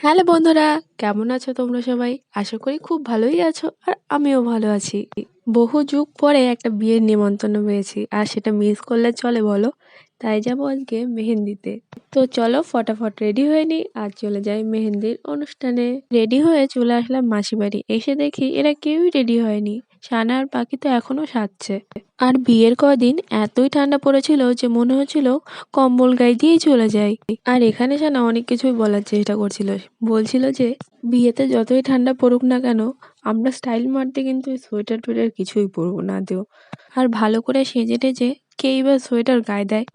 Hello বন্ধুরা, কেমন আছো তোমরা সবাই? আশা করি খুব ভালোই আছো আর আমিও ভালো আছি। বহু যুগ পরে একটা বিয়ের নিমন্ত্রণ পেয়েছি আর সেটা মিস করলে চলে বলো। তাই যাব আজকে মেহেন্দিতে। তো চলো ফটাফট রেডি হয়ে নিই। আর চলে যাই মেহেন্দির অনুষ্ঠানে। রেডি হয়ে চলে আসলাম মাসি বাড়ি। এসে দেখি এরা কেউই রেডি হয়নি। সানা আর পাখি তো এখনও সাজছে। আর বিয়ের কদিন এতই ঠান্ডা পড়েছিল যে মনে হচ্ছিল কম্বল গায়ে দিয়েই চলে যাই। আর এখানে সানা অনেক কিছুই বলার চেষ্টা করছিল। বলছিল যে, বিয়েতে যতই ঠান্ডা পড়ুক না কেন, আমরা স্টাইল মারতে কিন্তু সোয়েটার টোয়েটার কিছুই পরবো না, দেও। আর ভালো করে সেজে টেজে কেই বা সোয়েটার গায়ে দেয়।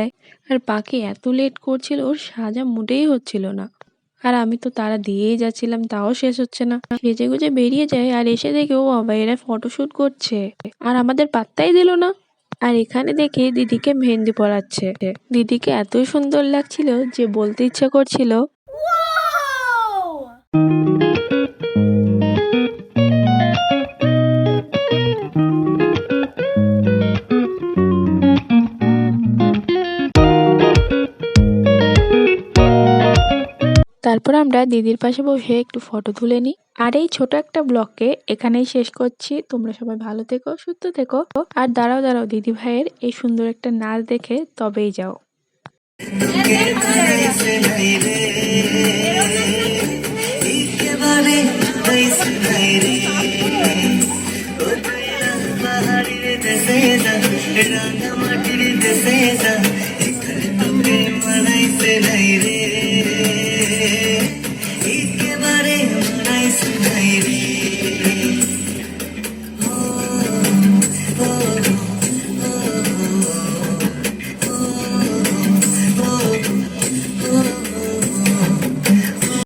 আর পাখি এত লেট করছিল, ওর সাজা মোটেই হচ্ছিল না। আর আমি তো তারা দিয়েই যাচ্ছিলাম, তাও শেষ হচ্ছে না। সেজে গুজে বেরিয়ে যায় আর এসে দেখে ও বাবা এরা ফটোশুট করছে। আর আমাদের পাত্তাই দিল না। আর এখানে দেখে দিদিকে মেহেন্দি পড়াচ্ছে দিদিকে এতই সুন্দর লাগছিল যে বলতে ইচ্ছে করছিল তারপর আমরা দিদির পাশে বসে একটু ফটো তুলে নিই। আর এই ছোট একটা ব্লগকে এখানেই শেষ করছি। তোমরা সবাই ভালো থেকো, সুস্থ থেকো। আর দাঁড়াও দাঁড়াও, দিদি ভাইয়ের এই সুন্দর একটা নাচ দেখে তবেই যাও। একেবারে হইছে নাই রে। ও দয়াল পাহাড়ের দেশে যা রাঙা মাটির দেশে যা He's